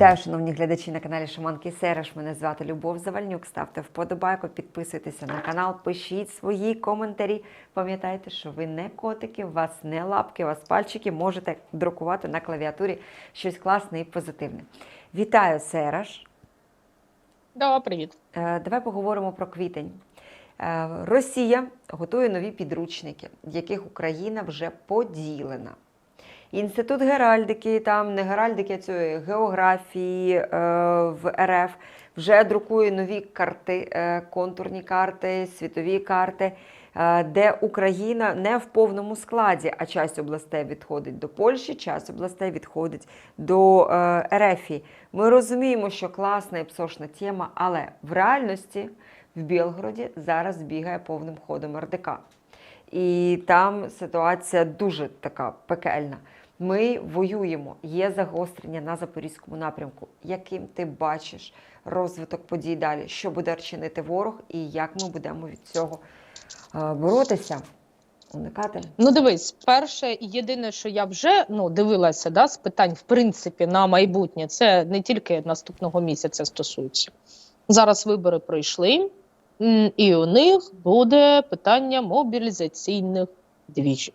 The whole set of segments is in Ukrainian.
Вітаю, шановні глядачі на каналі Шаманки Сереш. Мене звати Любов Завальнюк. Ставте вподобайку, підписуйтеся на канал, пишіть свої коментарі. Пам'ятайте, що ви не котики, у вас не лапки, у вас пальчики. Можете друкувати на клавіатурі щось класне і позитивне. Вітаю, Сереш. Да, привіт. Е, Давай поговоримо про квітень. Е, Росія готує нові підручники, в яких Україна вже поділена. Інститут геральдики, там не геральдики, а цієї географії е, в РФ вже друкує нові карти, е, контурні карти, світові карти, е, де Україна не в повному складі, а часть областей відходить до Польщі, часть областей відходить до е, РФ. Ми розуміємо, що класна і псошна тема, але в реальності в Білгороді зараз бігає повним ходом РДК. І там ситуація дуже така пекельна. Ми воюємо, є загострення на запорізькому напрямку. Яким ти бачиш розвиток подій далі? Що буде чинити ворог, і як ми будемо від цього е, боротися, уникати? Ну дивись, перше, і єдине, що я вже ну дивилася, да, з питань в принципі на майбутнє, це не тільки наступного місяця стосується. Зараз вибори пройшли, і у них буде питання мобілізаційних двіжів.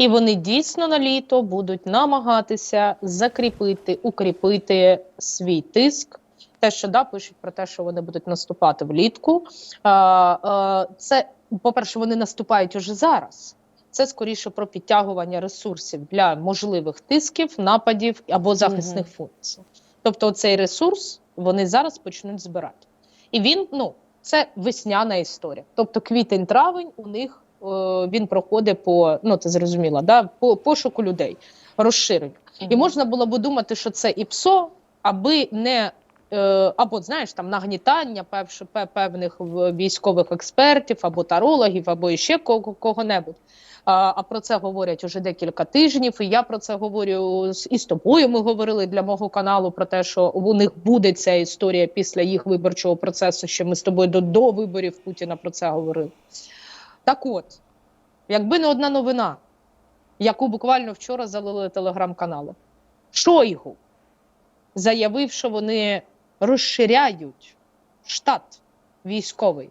І вони дійсно на літо будуть намагатися закріпити, укріпити свій тиск. Те, що да, пишуть про те, що вони будуть наступати влітку. А, а, це, по-перше, вони наступають уже зараз. Це скоріше про підтягування ресурсів для можливих тисків, нападів або захисних Мгм. функцій. Тобто, цей ресурс вони зараз почнуть збирати. І він, ну, це весняна історія. Тобто, квітень-травень у них він проходить по, ну ти зрозуміла, да, по пошуку людей, розширенню. І можна було б думати, що це і ПСО, аби не е, або знаєш там нагнітання певних військових експертів, або тарологів, або ще кого- кого-небудь. А, а про це говорять уже декілька тижнів. І я про це говорю і з тобою. Ми говорили для мого каналу про те, що у них буде ця історія після їх виборчого процесу. Що ми з тобою до, до виборів Путіна про це говорили. Так от, якби не одна новина, яку буквально вчора залили телеграм-канали, Шойгу заявив, що вони розширяють штат військовий.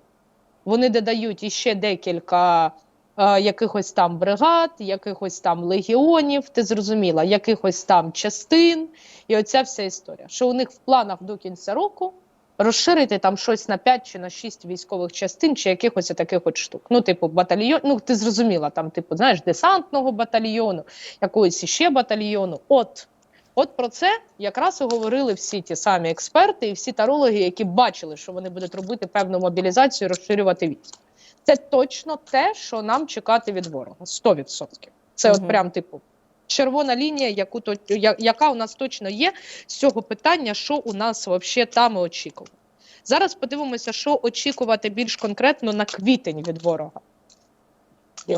Вони додають іще декілька е, якихось там бригад, якихось там легіонів, ти зрозуміла, якихось там частин. І оця вся історія. Що у них в планах до кінця року розширити там щось на 5 чи на 6 військових частин, чи якихось таких от штук. Ну, типу, батальйон, ну ти зрозуміла, там, типу, знаєш, десантного батальйону, якогось іще батальйону. От. От про це якраз і говорили всі ті самі експерти і всі тарологи, які бачили, що вони будуть робити певну мобілізацію, розширювати військ. Це точно те, що нам чекати від ворога. 100%. Це Мгм. от прям типу червона лінія, яку то яка у нас точно є з цього питання, що у нас взагалі там і очікувати. Зараз подивимося, що очікувати більш конкретно на квітень від ворога.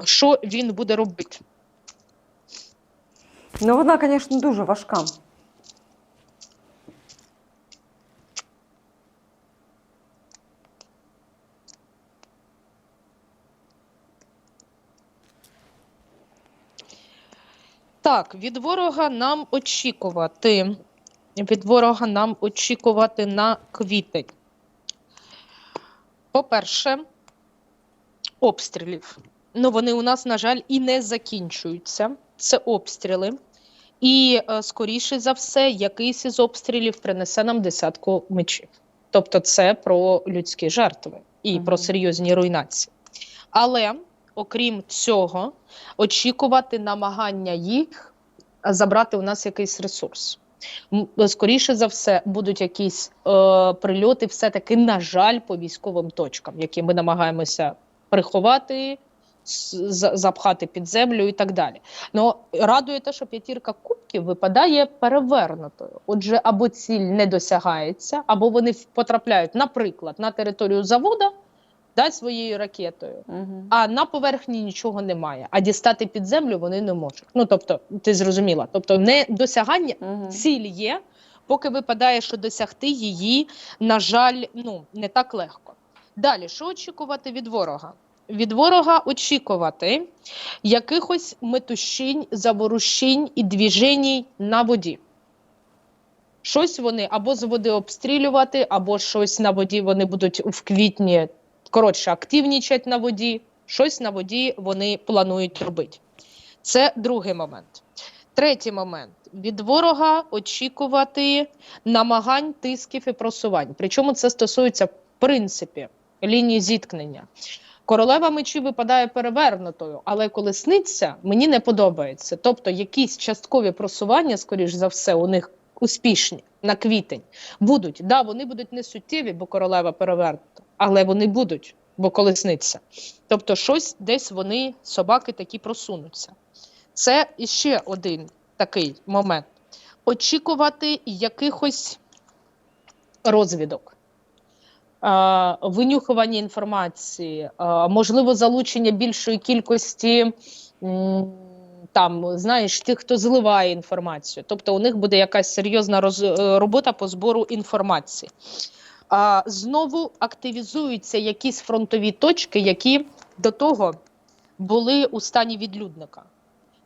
Що він буде робити? Ну, вона, звісно, дуже важка. Так, від ворога нам очікувати. Від ворога нам очікувати на квітень. По-перше, обстрілів. Ну, вони у нас, на жаль, і не закінчуються. Це обстріли. І, е, скоріше за все, якийсь із обстрілів принесе нам десятку мечів. Тобто, це про людські жертви і Мгм. про серйозні руйнації. Але, окрім цього, очікувати намагання їх забрати у нас якийсь ресурс. Скоріше за все, будуть якісь е, прильоти, все-таки, на жаль, по військовим точкам, які ми намагаємося приховати, запхати під землю і так далі. Ну радує те, що п'ятірка кубків випадає перевернутою. Отже, або ціль не досягається, або вони потрапляють, наприклад, на територію завода да, своєю ракетою, Угу. а на поверхні нічого немає. А дістати під землю вони не можуть. Ну тобто, ти зрозуміла, тобто не досягання Угу. ціль є, поки випадає, що досягти її, на жаль, ну не так легко. Далі, що очікувати від ворога? Від ворога очікувати якихось метушінь, заворушінь і двіженій на воді. Щось вони або з води обстрілювати, або щось на воді вони будуть в квітні коротше активнічать на воді. Щось на воді вони планують робити. Це другий момент. Третій момент від ворога очікувати намагань, тисків і просувань. Причому це стосується в принципі лінії зіткнення. Королева мечі випадає перевернутою, але коли сниться, мені не подобається. Тобто, якісь часткові просування, скоріш за все, у них успішні на квітень будуть. Да, вони будуть не суттєві, бо королева перевернута, але вони будуть, бо коли сниться. Тобто, щось десь вони, собаки, такі просунуться. Це іще один такий момент. Очікувати якихось розвідок, винюхування інформації, можливо, залучення більшої кількості. Там, знаєш, тих, хто зливає інформацію. Тобто у них буде якась серйозна роз, е, робота по збору інформації. А, знову активізуються якісь фронтові точки, які до того були у стані відлюдника.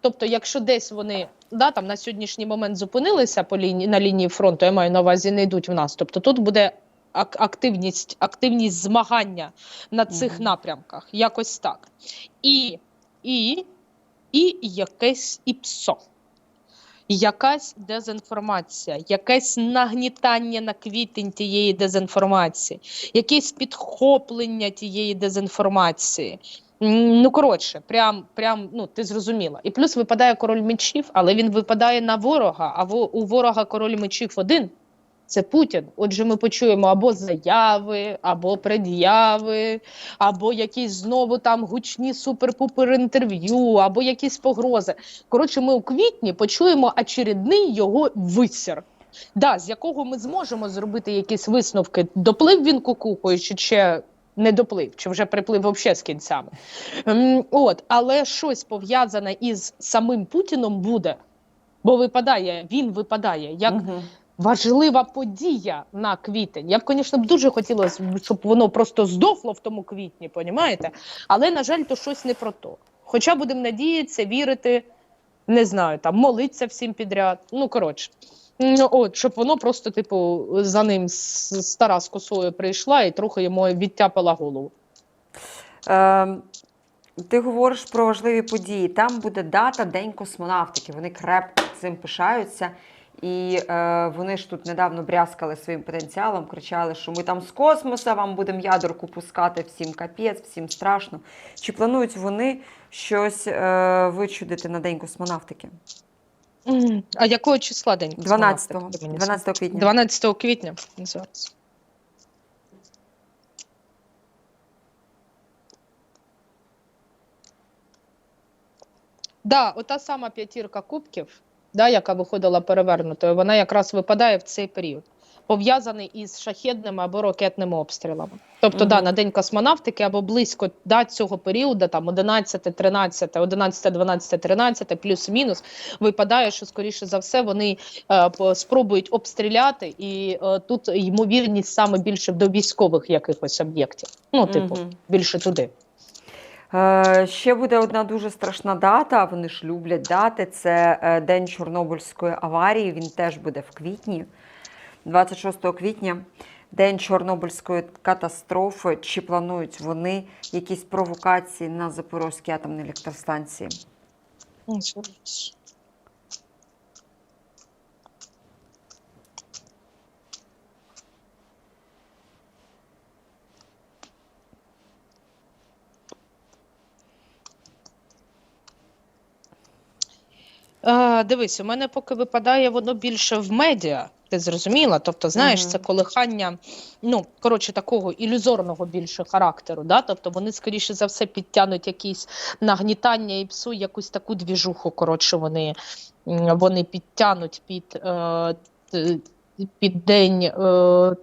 Тобто, якщо десь вони да, там, на сьогоднішній момент зупинилися по лінії, на лінії фронту, я маю на увазі, не йдуть в нас. Тобто тут буде ак- активність, активність змагання на цих Мгм. напрямках, якось так. І, і, і якесь ІПСО. Якась дезінформація, якесь нагнітання на квітень тієї дезінформації, якесь підхоплення тієї дезінформації. Ну, коротше, прям, прям, ну, ти зрозуміла. І плюс випадає король мечів, але він випадає на ворога, а у ворога король мечів один це Путін. Отже, ми почуємо або заяви, або пред'яви, або якісь знову там гучні супер-пупер інтерв'ю, або якісь погрози. Коротше, ми у квітні почуємо очередний його висір. Да, з якого ми зможемо зробити якісь висновки, доплив він кукухою, чи ще не доплив, чи вже приплив взагалі з кінцями. Ем, От, але щось пов'язане із самим Путіном буде, бо випадає, він випадає як Мгм. Важлива подія на квітень. Я б, звісно, дуже хотілося, щоб воно просто здохло в тому квітні, понімаєте? Але, на жаль, то щось не про то. Хоча будемо надіятися, вірити, не знаю, там молитися всім підряд. Ну, коротше. Ну, от, щоб воно просто, типу, за ним стара з косою прийшла і трохи йому відтяпала голову. Е, ти говориш про важливі події. Там буде дата День космонавтики. Вони крепко цим пишаються. І е, вони ж тут недавно брязкали своїм потенціалом, кричали, що ми там з космоса вам будемо ядерку пускати, всім капець, всім страшно. Чи планують вони щось е, вичудити на День космонавтики? А якого числа день? 12, космонавтики, 12 квітня. 12 квітня називається. Да, ота сама п'ятірка кубків, да, яка виходила перевернутою, вона якраз випадає в цей період, пов'язаний із шахедними або ракетними обстрілами. Тобто, да, на день космонавтики або близько да, цього періоду, там 11, 13, 11, 12, 13, плюс-мінус, випадає, що скоріше за все вони е, спробують обстріляти, і е, тут ймовірність саме більше до військових якихось об'єктів. Ну, типу, Мгм. більше туди. Е, Ще буде одна дуже страшна дата. Вони ж люблять дати. Це е, День Чорнобильської аварії. Він теж буде в квітні, 26 квітня. День Чорнобильської катастрофи. Чи планують вони якісь провокації на Запорозькій атомній електростанції? Е, дивись, у мене поки випадає воно більше в медіа. Ти зрозуміла? Тобто, знаєш, Мгм. це колихання, ну коротше, такого ілюзорного більше характеру. Да? Тобто вони, скоріше за все, підтягнуть якісь нагнітання і псу, якусь таку двіжуху. Коротше, вони, вони підтягнуть під. Е, під день е,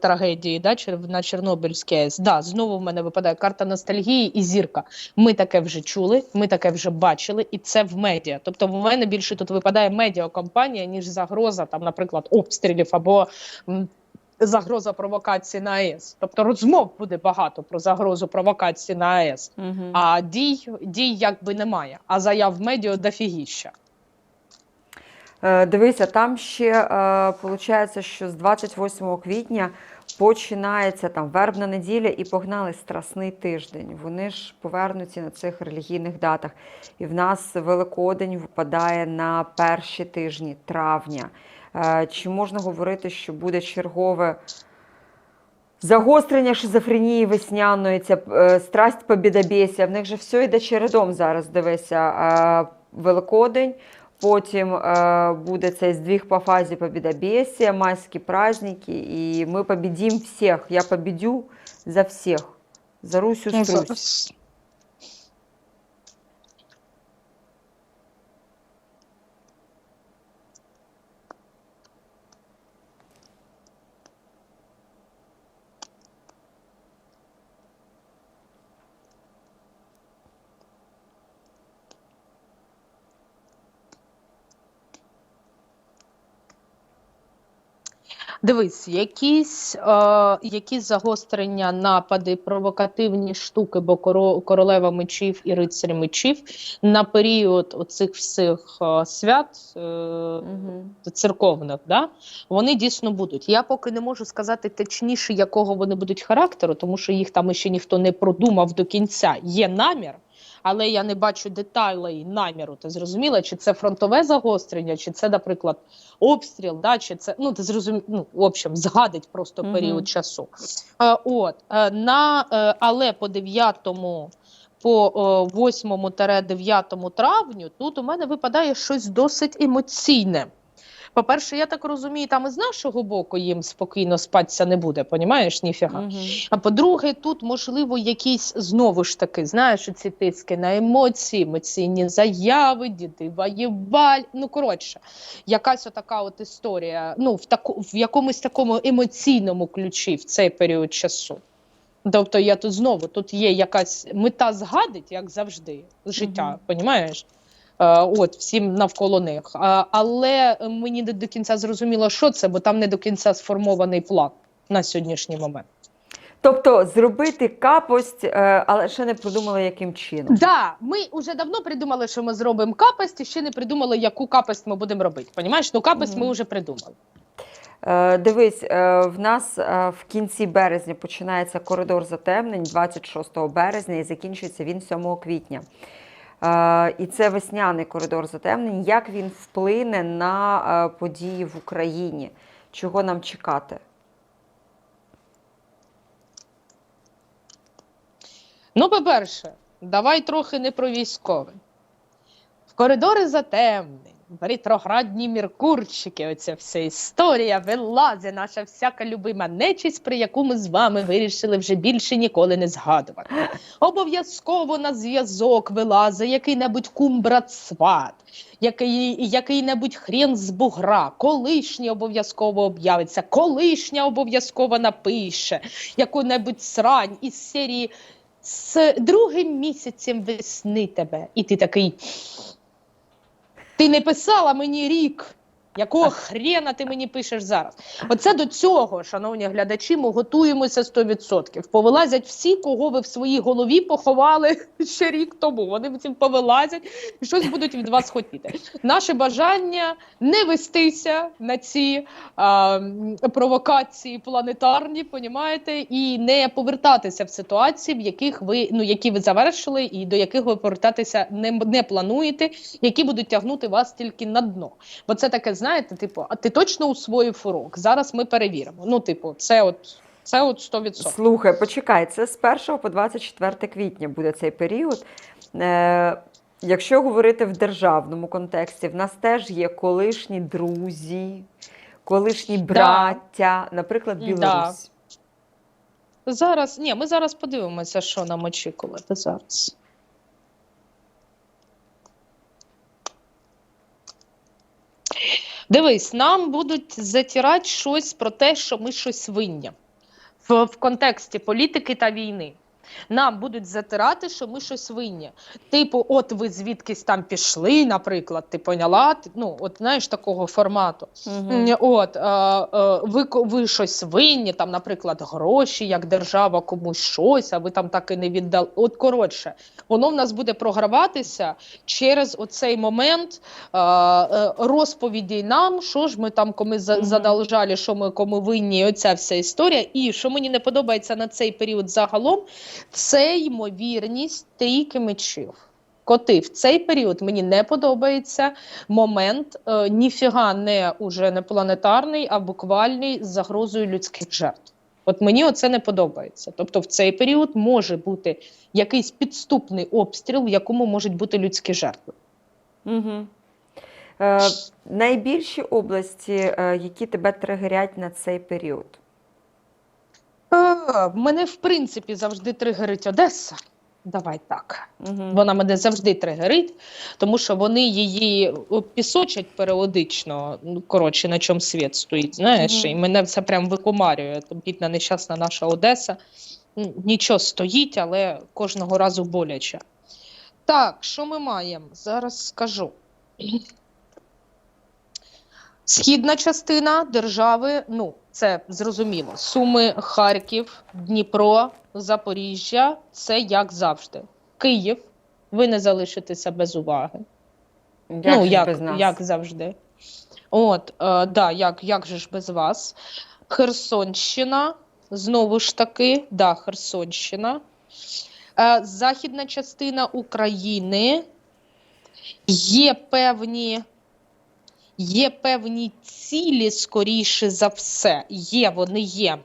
трагедії да, на Чорнобильській АЕС. Да, знову в мене випадає карта ностальгії і зірка. Ми таке вже чули, ми таке вже бачили, і це в медіа. Тобто, в мене більше тут випадає медіакомпанія, ніж загроза, там, наприклад, обстрілів або загроза провокації на АЕС. Тобто розмов буде багато про загрозу провокації на АЕС, Угу. а дій, дій якби немає. А заяв в медіа дофігіща. Е, Дивися, там ще виходить, що з 28 квітня починається там вербна неділя і погнали страсний тиждень. Вони ж повернуться на цих релігійних датах. І в нас Великодень випадає на перші тижні травня. Е, Чи можна говорити, що буде чергове загострення шизофренії весняної, ця е, страсть побідобєсія? В них же все йде чередом зараз. Дивися. Е, Великодень, Потім е, буде цей здвиг по фазі побідобєсія, майські праздники, і ми побідім всіх. Я побідю за всіх. За Русю Ну, Струсь. Дивись, якісь, е, якісь загострення, напади, провокативні штуки, бо коро, королева мечів і рицарь мечів на період оцих всіх е, свят е, церковних, да, вони дійсно будуть. Я поки не можу сказати точніше, якого вони будуть характеру, тому що їх там ще ніхто не продумав до кінця. Є намір. Але я не бачу деталей наміру. Ти зрозуміла, чи це фронтове загострення, чи це, наприклад, обстріл, да, чи це ну ти зрозумів, ну, в общем, згадить просто період часу. Е, от е, на е, але по 9 по 8-9 травню тут у мене випадає щось досить емоційне. По-перше, я так розумію, там і з нашого боку їм спокійно спатися не буде, понімаєш, ніфіга. Мгм. А по-друге, тут можливо якісь знову ж таки, знаєш, ці тиски на емоції, емоційні заяви, діти воєваль. Ну коротше, якась отака от історія. Ну в таку в якомусь такому емоційному ключі в цей період часу. Тобто я тут знову тут є якась мета згадить, як завжди, життя, Мгм. понімаєш? Е, От всім навколо них. Але мені не до кінця зрозуміло, що це, бо там не до кінця сформований план на сьогоднішній момент. Тобто зробити капость, е, але ще не придумали, яким чином. Да, ми вже давно придумали, що ми зробимо капость, і ще не придумали, яку капость ми будемо робити. Понімаєш? Ну капость Мгм. ми вже придумали. Е, Дивись, е, в нас е, в кінці березня починається коридор затемнень 26 березня і закінчується він 7 квітня. Е, І це весняний коридор затемнень. Як він вплине на е, події в Україні? Чого нам чекати? Ну, по-перше, давай трохи не про військове. В коридори затемнень, ретроградні міркурчики, оця вся історія вилазить, наша всяка любима нечість, про яку ми з вами вирішили вже більше ніколи не згадувати. Обов'язково на зв'язок вилазить який-небудь кум-брат сват, який, який-небудь хрен з бугра, колишній обов'язково об'явиться, колишня обов'язково напише яку-небудь срань із серії з другим місяцем весни тебе. І ти такий. Ти не писала мені рік. Якого хрена ти мені пишеш зараз? Оце до цього, шановні глядачі, ми готуємося 100%. Повилазять всі, кого ви в своїй голові поховали ще рік тому. Вони всім повилазять і щось будуть від вас хотіти. Наше бажання не вестися на ці а, провокації планетарні, понімаєте, і не повертатися в ситуації, в яких ви ну які ви завершили, і до яких ви повертатися не, не плануєте, які будуть тягнути вас тільки на дно. Бо це таке, знаєте, типу, а ти точно усвоїв урок? Зараз ми перевіримо. Ну, типу, це от. Це от 100%. Слухай, почекай, це з 1 по 24 квітня буде цей період. Е, якщо говорити в державному контексті, в нас теж є колишні друзі, колишні браття, наприклад, Да. Зараз ні, ми зараз подивимося, що нам очікувати зараз. Дивись, нам будуть затирати щось про те, що ми щось винні в, в контексті політики та війни. Нам будуть затирати, що ми щось винні. Типу, от ви звідкись там пішли, наприклад, ти поняла? Ну, от знаєш такого формату. М, От, е, е, ви, ви щось винні, там, наприклад, гроші, як держава комусь щось, а ви там так і не віддали. От коротше, воно в нас буде програватися через оцей момент е, е, розповіді нам, що ж ми там за- Мгм. задолжали, що ми кому винні, оця вся історія. І що мені не подобається на цей період загалом, це ймовірність трійки мечів. Коти в цей період мені не подобається момент е, ніфіга не уже не планетарний, а буквальний з загрозою людських жертв. От мені оце не подобається. Тобто, в цей період може бути якийсь підступний обстріл, в якому можуть бути людські жертви. Угу. Е, найбільші області, е, які тебе тригерять на цей період. Е, мене в принципі завжди тригерить Одеса. Давай так. Угу. Вона мене завжди тригерить, тому що вони її пісочать періодично. Ну, коротше, на чому світ стоїть. Знаєш, Мгм. і мене це прям викомарює. Там бідна нещасна наша Одеса. Нічого стоїть, але кожного разу боляче. Так, що ми маємо? Зараз скажу. Східна частина держави, ну, це зрозуміло. Суми, Харків, Дніпро, Запоріжжя це як завжди. Київ, ви не залишитеся без уваги. Як ну, як, без нас? як завжди. От, е, да, як, як же ж без вас? Херсонщина, знову ж таки, да, Херсонщина. Е, західна частина України. Є певні, є певні цілі, скоріше за все. Є, вони є.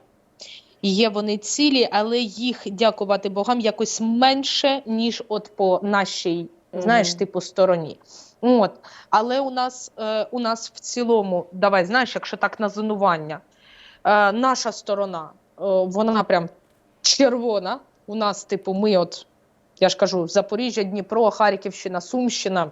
Є вони цілі, але їх, дякувати богам, якось менше, ніж от по нашій, знаєш, типу, стороні. От. Але у нас, е, у нас в цілому, давай, знаєш, якщо так на зонування, е, наша сторона, е, вона прям червона. У нас, типу, ми, от, я ж кажу, Запоріжжя, Дніпро, Харківщина, Сумщина.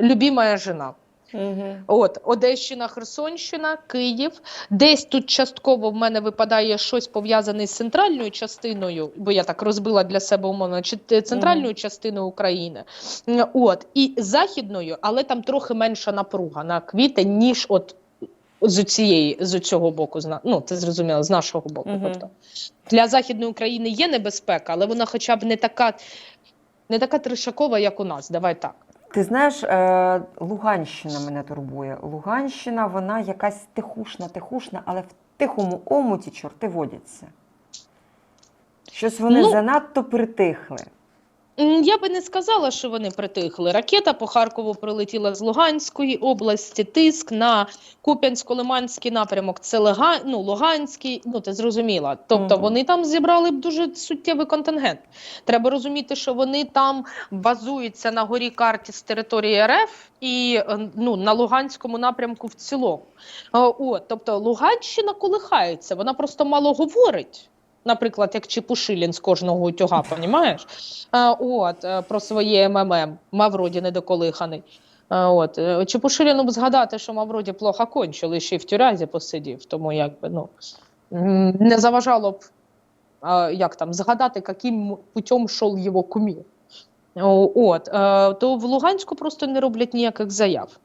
Любімая жена. Угу. От Одещина, Херсонщина, Київ. Десь тут частково в мене випадає щось пов'язане з центральною частиною, бо я так розбила для себе умовно, центральною частиною України. От і західною, але там трохи менша напруга на квітень, ніж от. З цієї з цього боку, ну це зрозуміло, з нашого боку. Мгм. Тобто для західної України є небезпека, але вона, хоча б не така, не така трешакова, як у нас. Давай так. Ти знаєш, е, Луганщина мене турбує. Луганщина, вона якась тихушна, тихушна, але в тихому омуті чорти водяться. Щось вони Ну, занадто притихли. Я би не сказала, що вони притихли. Ракета по Харкову прилетіла з Луганської області, тиск на Куп'янсько-Лиманський напрямок. Це Луга... ну, Луганський, ну ти зрозуміла. Тобто Мгм. вони там зібрали б дуже суттєвий контингент. Треба розуміти, що вони там базуються на горі карті з території РФ і е, ну, на Луганському напрямку в цілому. Е, От, тобто Луганщина колихається, вона просто мало говорить. Наприклад, як Чепушилін з кожного утюга, понімаєш? От, е, про своє МММ, Мавроді недоколиханий. От, е, Чепушиліну б згадати, що Мавроді плохо кончили, ще й в тюрязі посидів, тому якби, ну, не заважало б, як там, згадати, яким путем йшов його кумір. От, е, то в Луганську просто не роблять ніяких заяв.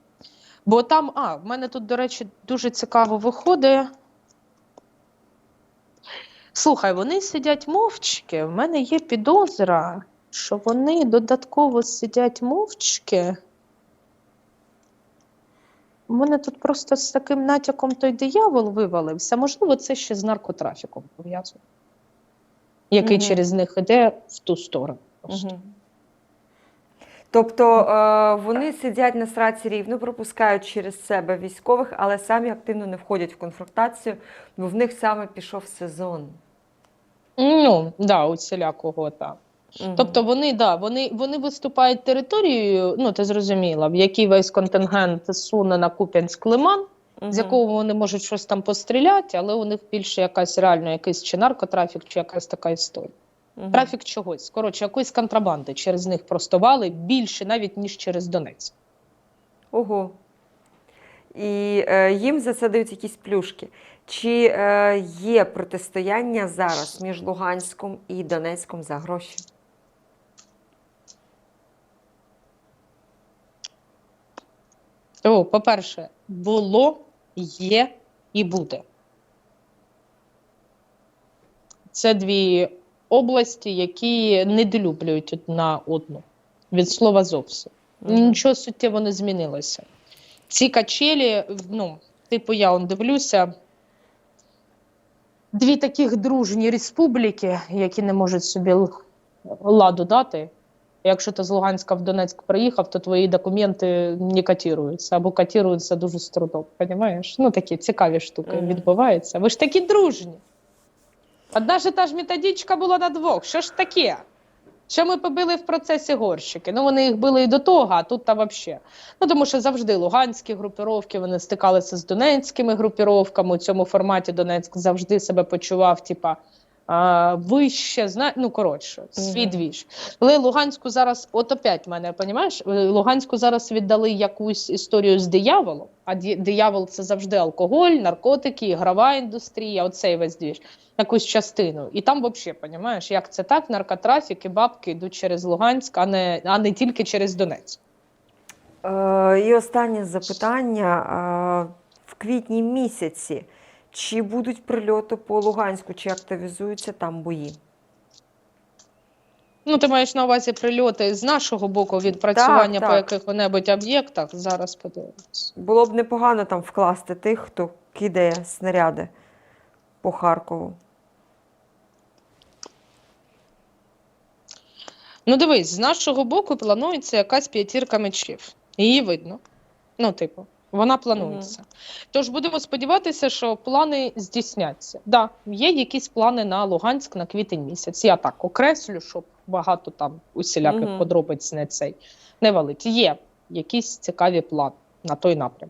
Бо там, а, в мене тут, до речі, дуже цікаво виходить. Слухай, вони сидять мовчки. В мене є підозра, що вони додатково сидять мовчки. У мене тут просто з таким натяком той диявол вивалився. Можливо, це ще з наркотрафіком пов'язано, який Мгм. через них іде в ту сторону. просто. Угу. Тобто е, вони сидять на сраці рівно, пропускають через себе військових, але самі активно не входять в конфронтацію, бо в них саме пішов сезон. Ну, да, усілякого так. Мгм. Тобто вони, да, вони, вони виступають територією, ну ти зрозуміла, в якій весь контингент суне на Куп'янськ Лиман, Мгм. з якого вони можуть щось там постріляти, але у них більше якась реально якийсь чи наркотрафік, чи якась така історія. Мгм. Трафік чогось, коротше, якоїсь контрабанди через них просто вали більше навіть ніж через Донець. Ого. і е, їм за це дають якісь плюшки. Чи е, є протистояння зараз між Луганськом і Донецьком за гроші? То, по-перше, було, є і буде. Це дві області, які недолюблюють одна одну. Від слова зовсім. Нічого суттєво не змінилося. Ці качелі, ну, типу, я он дивлюся. Дві таких дружні республіки, які не можуть собі ладу дати. Якщо ти з Луганська в Донецьк приїхав, то твої документи не котируються або котируються дуже з трудом. Понімаєш? Ну такі цікаві штуки Мгм. відбуваються. Ви ж такі дружні. Одна ж та ж методичка була на двох. Що ж таке? Що ми побили в процесі горщики? Ну вони їх били і до того, а тут та взагалі. Ну тому що завжди луганські групіровки вони стикалися з донецькими групіровками. У цьому форматі Донецьк завжди себе почував, типа. Вище, зна... ну коротше, свій двіж. Але Луганську зараз, от опять мене, понімаєш, Луганську зараз віддали якусь історію з дияволом, а диявол це завжди алкоголь, наркотики, ігрова індустрія, оцей весь двіж, якусь частину. І там взагалі, понімаєш, як це так, наркотрафік і бабки йдуть через Луганськ, а не, а не тільки через Донецьк. Е, і останнє запитання. Е, в квітні місяці чи будуть прильоти по Луганську, чи активізуються там бої? Ну, ти маєш на увазі прильоти з нашого боку відпрацювання Так, по так. яких-небудь об'єктах. Зараз подивимось. Було б непогано там вкласти тих, хто кидає снаряди по Харкову. Ну, дивись, з нашого боку планується якась п'ятірка мечів. Її видно. Ну, типу, вона планується. Тож будемо сподіватися, що плани здійсняться. Да, є якісь плани на Луганськ на квітень місяць. Я так окреслю, щоб багато там усіляких Мгм. подробиць не цей не валить. Є якісь цікаві плани на той напрям.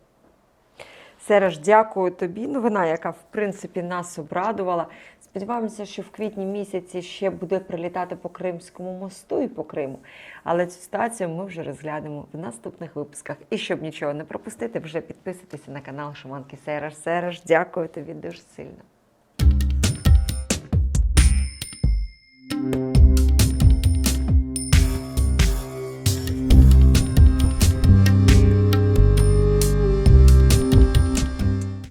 Сереж, дякую тобі. Новина, яка в принципі нас обрадувала. Сподіваємося, що в квітні місяці ще буде прилітати по Кримському мосту і по Криму. Але цю ситуацію ми вже розглянемо в наступних випусках. І щоб нічого не пропустити, вже підписуйтеся на канал Шуманки Сереж. Сереж, дякую тобі дуже сильно.